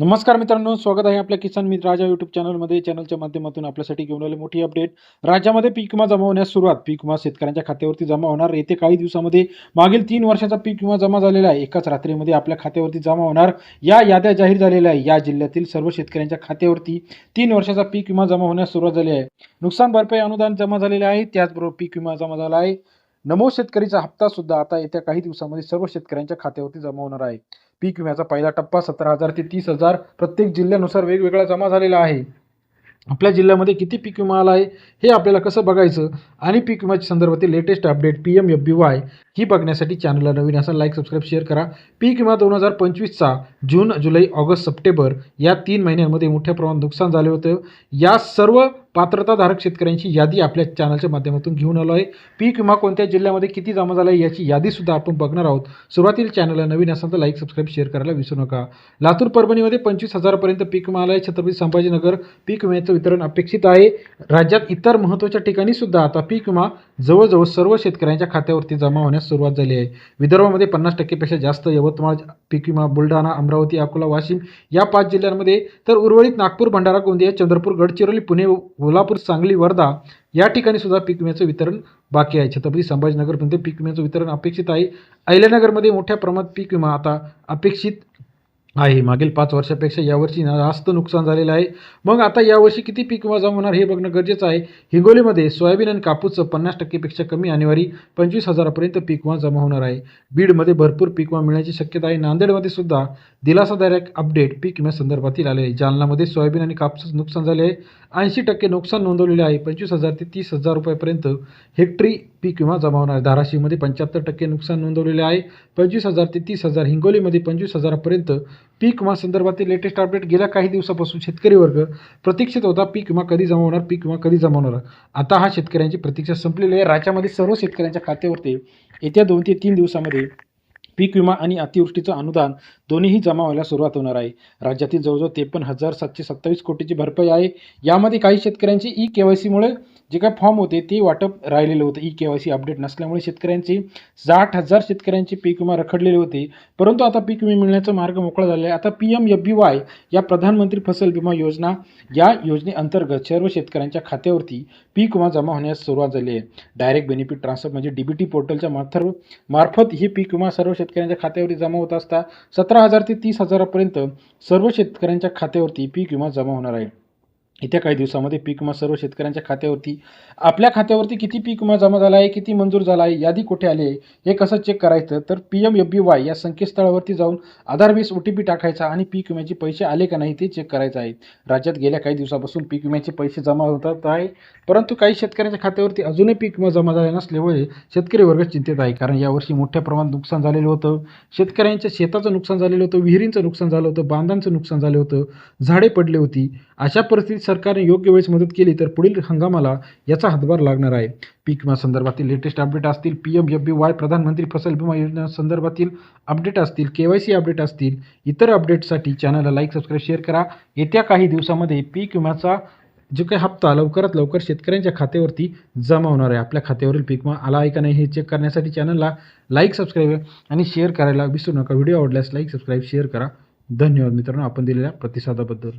नमस्कार मित्रांनो स्वागत आहे आपल्या किसान मित्र राजा युट्यूब चॅनलमध्ये चॅनलच्या माध्यमातून आपल्यासाठी घेऊन आले मोठी अपडेट राज्यामध्ये पीक विमा जमा होण्यास सुरुवात. पीक विमा शेतकऱ्यांच्या खात्यावरती जमा होणार. येते काही दिवसामध्ये मागील तीन वर्षाचा पीक विमा जमा झालेला आहे. एकाच रात्रीमध्ये आपल्या खात्यावरती जमा होणार. या याद्या जाहीर झालेल्या आहे. या जिल्ह्यातील सर्व शेतकऱ्यांच्या खात्यावरती तीन वर्षाचा पीक विमा जमा होण्यास सुरुवात झाली आहे. नुकसान भरपाई अनुदान जमा झालेले आहे. त्याचबरोबर पीक विमा जमा झाला आहे. नमो शेतकरीचा हप्ता सुद्धा आता येत्या काही दिवसामध्ये सर्व शेतकऱ्यांच्या खात्यावरती जमा होणार आहे. पीक विम्याचा पहिला टप्पा सतरा हजार ते तीस हजार. प्रत्येक जिल्ह्यानुसार वेगवेगळा जमा झालेला आहे. आपल्या जिल्ह्यामध्ये किती पीक विमा आला आहे हे आपल्याला कसं बघायचं? आणि पीक विम्याच्या संदर्भातील latest update P M F B Y ही बघण्यासाठी चॅनलला नवीन असा लाईक सबस्क्राईब शेअर करा. पीक विमा दोन हजार पंचवीसचा जून जुलै ऑगस्ट सप्टेंबर या तीन महिन्यांमध्ये मोठ्या प्रमाणात नुकसान झाले होतं. या सर्व पात्रताधारक शेतकऱ्यांची यादी आपल्या चॅनलच्या माध्यमातून घेऊन आलो आहे. पीक विमा कोणत्या जिल्ह्यामध्ये किती जमा झाला आहे याची यादीसुद्धा आपण बघणार आहोत. सुरुवातीला चॅनलला नवीन असाल तर लाईक सबस्क्राईब शेअर करायला विसरू नका. लातूर परभणीमध्ये पंचवीस हजारापर्यंत पीक विमा आला आहे छत्रपती संभाजीनगर पीक विम्याचं वितरण अपेक्षित आहे. राज्यात इतर महत्त्वाच्या ठिकाणी सुद्धा आता पीक विमा जवळजवळ सर्व शेतकऱ्यांच्या खात्यावरती जमा होण्यास सुरुवात झाली आहे. विदर्भामध्ये पन्नास टक्केपेक्षा जास्त यवतमाळ पीक विमा बुलढाणा अमरावती अकोला वाशिम या पाच जिल्ह्यांमध्ये तर उर्वरित नागपूर भंडारा गोंदिया चंद्रपूर गडचिरोली पुणे कोल्हापूर सांगली वर्धा या ठिकाणी सुद्धा पीक विम्याचं वितरण बाकी आहे. छत्रपती संभाजीनगरमध्ये पीक विम्याचं वितरण अपेक्षित आहे. अहिल्यानगरमध्ये मोठ्या प्रमाणात पीक विमा आता अपेक्षित आहे. मागील पाच वर्षापेक्षा यावर्षी जास्त नुकसान झालेलं आहे. मग आता यावर्षी किती पीक विमा जमा होणार हे बघणं गरजेचं आहे. हिंगोलीमध्ये सोयाबीन आणि कापूसचं पन्नास टक्केपेक्षा कमी आणेवारी पंचवीस हजारापर्यंत पीक विमा जमा होणार आहे. बीडमध्ये भरपूर पीक विमा मिळण्याची शक्यता आहे. नांदेडमध्ये सुद्धा दिलासादायक अपडेट पीक विम्यासंदर्भातील आले आहे. जालनामध्ये सोयाबीन आणि कापूस नुकसान झाले आहे. ऐंशी टक्के नुकसान नोंदवलेले आहे. पंचवीस हजार ते तीस हजार रुपयापर्यंत हेक्टरी पीक विमा जमा होणार आहे. धाराशिवमध्ये पंच्याहत्तर टक्के नुकसान नोंदवलेले आहे. पंचवीस हजार ते तीस हजार हिंगोलीमध्ये पंचवीस हजारापर्यंत पीक विमा संदर्भातील लेटेस्ट अपडेट गेल्या काही दिवसापासून शेतकरी वर्ग प्रतीक्षित होता पीक विमा कधी जमा होणार पीक विमा कधी जमा होणार? आता हा शेतकऱ्यांची प्रतीक्षा संपलेली आहे. राज्यामध्ये सर्व शेतकऱ्यांच्या खात्यावरती येत्या दोन ते तीन दिवसामध्ये पीक विमा आणि अतिवृष्टीचं अनुदान दोन्हीही जमा व्हायला सुरुवात होणार आहे. राज्यातील जवळजवळ त्रेपन्न हजार सातशे सत्तावीस कोटीची भरपाई आहे. यामध्ये काही शेतकऱ्यांची ई के वाय सीमुळे जे काय फॉर्म होते ते वाटप राहिलेलं होतं E K Y C update नसल्यामुळे शेतकऱ्यांचे साठ हजार शेतकऱ्यांचे पीक विमा रखडलेले होते. परंतु आता पीक विमा मिळण्याचा मार्ग मोकळा झाला आहे. आता P M F B Y या प्रधानमंत्री फसल विमा योजना या योजनेअंतर्गत सर्व शेतकऱ्यांच्या खात्यावरती पीक विमा जमा होण्यास सुरुवात झाली आहे. डायरेक्ट बेनिफिट ट्रान्सफर म्हणजे डी बी टी पोर्टलच्या मार्फत मार्फत ही पीक विमा सर्व शेतकऱ्यांच्या खात्यावरती जमा होत असता सतरा हजार ते तीस हजारापर्यंत सर्व शेतकऱ्यांच्या खात्यावरती पीक विमा जमा होणार आहे. येत्या काही दिवसामध्ये पीक विमा सर्व शेतकऱ्यांच्या खात्यावरती आपल्या खात्यावरती किती पीक विमा जमा झाला आहे किती मंजूर झाला आहे यादी कुठे आली आहे हे कसं चेक करायचं? तर P M F B Y या संकेतस्थळावरती जाऊन Aadhaar base O T P टाकायचा आणि पीक विम्याचे पैसे आले का नाही ते चेक करायचं आहे. राज्यात गेल्या काही दिवसापासून पीक विम्याचे पैसे जमा होतात आहे परंतु काही शेतकऱ्यांच्या खात्यावरती अजूनही पीक विमा जमा झाले नसल्यामुळे शेतकरी वर्ग चिंतेत आहे कारण यावर्षी मोठ्या प्रमाणात नुकसान झालेलं होतं. शेतकऱ्यांच्या शेताचं नुकसान झालेलं होतं विहिरींचं नुकसान झालं होतं बांधांचं नुकसान झालं होतं झाडे पडले होती. अशा परिस्थितीत सरकारने योग्य वेळेस मदत केली तर पुढील हंगामाला याचा हातभार लागणार आहे. पीक विमा संदर्भातील लेटेस्ट अपडेट असतील P M F B Y प्रधानमंत्री फसल विमा योजना संदर्भातील अपडेट असतील के वाय सी अपडेट असतील इतर अपडेटसाठी चॅनलला लाईक सबस्क्राईब शेअर करा. येत्या काही दिवसामध्ये पीक विम्याचा जो काही हप्ता लवकरात लवकर शेतकऱ्यांच्या खात्यावरती जमा होणार आहे. आपल्या खात्यावरील पीक विमा आला आहे का नाही हे चेक करण्यासाठी चॅनलला लाईक सबस्क्राईब आणि शेअर करायला विसरू नका. व्हिडिओ आवडल्यास लाईक सबस्क्राईब शेअर करा. धन्यवाद मित्रांनो आपण दिलेल्या प्रतिसादाबद्दल.